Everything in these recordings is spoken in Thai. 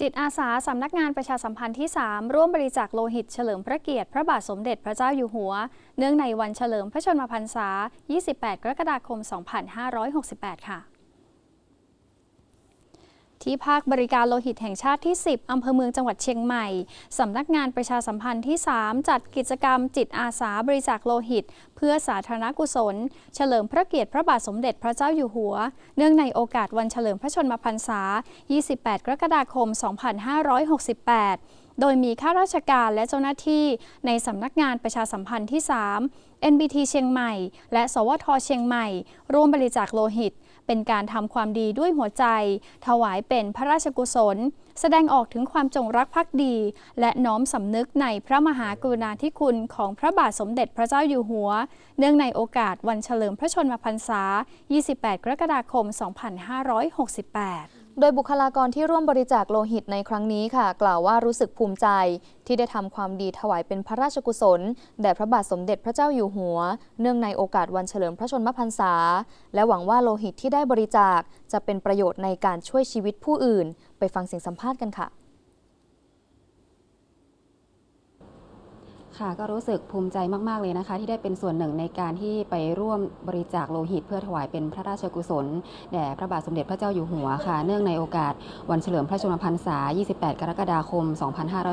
จิตอาสาสำนักงานประชาสัมพันธ์ที่ 3 ร่วมบริจาคโลหิตเฉลิมพระเกียรติ พระบาทสมเด็จพระเจ้าอยู่หัว เนื่องในวันเฉลิมพระชนมพรรษา 28 กรกฎาคม 2568 ค่ะ ที่ภาคบริการโลหิตแห่งชาติที่ 10 อำเภอเมืองจังหวัดเชียงใหม่ สำนักงานประชาสัมพันธ์ที่ 3 จัดกิจกรรมจิตอาสาบริจาคโลหิต เพื่อสาธารณกุศล เฉลิมพระเกียรติพระบาทสมเด็จพระเจ้าอยู่หัว เนื่องในโอกาสวันเฉลิมพระชนมพรรษา 28 กรกฎาคม 2568 โดยมีข้าราชการและเจ้าหน้าที่ในสำนักงานประชาสัมพันธ์ที่ 3 NBT เชียงใหม่ และ สวทเชียงใหม่ ร่วมบริจาคโลหิต เป็นการทำความดีด้วยหัวใจ ถวายเป็นพระราชกุศล แสดงออกถึงความจงรักภักดี และน้อมสำนึกในพระมหากรุณาธิคุณของพระบาทสมเด็จพระเจ้าอยู่หัว เนื่องในโอกาสวันเฉลิมพระชนมพรรษา 28 กรกฎาคม 2568 โดยบุคลากรที่ร่วมบริจาคโลหิตในครั้งนี้ค่ะ กล่าวว่ารู้สึกภูมิใจที่ได้ทำความดีถวายเป็นพระราชกุศล แด่พระบาทสมเด็จพระเจ้าอยู่หัว เนื่องในโอกาสวันเฉลิมพระชนมพรรษา และหวังว่าโลหิตที่ได้บริจาคจะเป็นประโยชน์ในการช่วยชีวิตผู้อื่น ไปฟังเสียงสัมภาษณ์กันค่ะ ค่ะก็รู้สึกภูมิใจมาก ๆ เลยนะคะ ที่ได้เป็นส่วนหนึ่งในการที่ไปร่วมบริจาคโลหิต เพื่อถวายเป็นพระราชกุศลแด่พระบาทสมเด็จพระเจ้าอยู่หัวค่ะ เนื่องในโอกาสวันเฉลิมพระชนมพรรษา 28 กรกฎาคม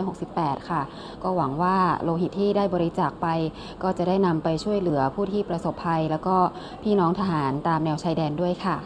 2568 ค่ะ ก็หวังว่าโลหิตที่ได้บริจาคไป ก็จะได้นำไปช่วยเหลือผู้ที่ประสบภัย แล้วก็พี่น้องทหารตามแนวชายแดนด้วยค่ะ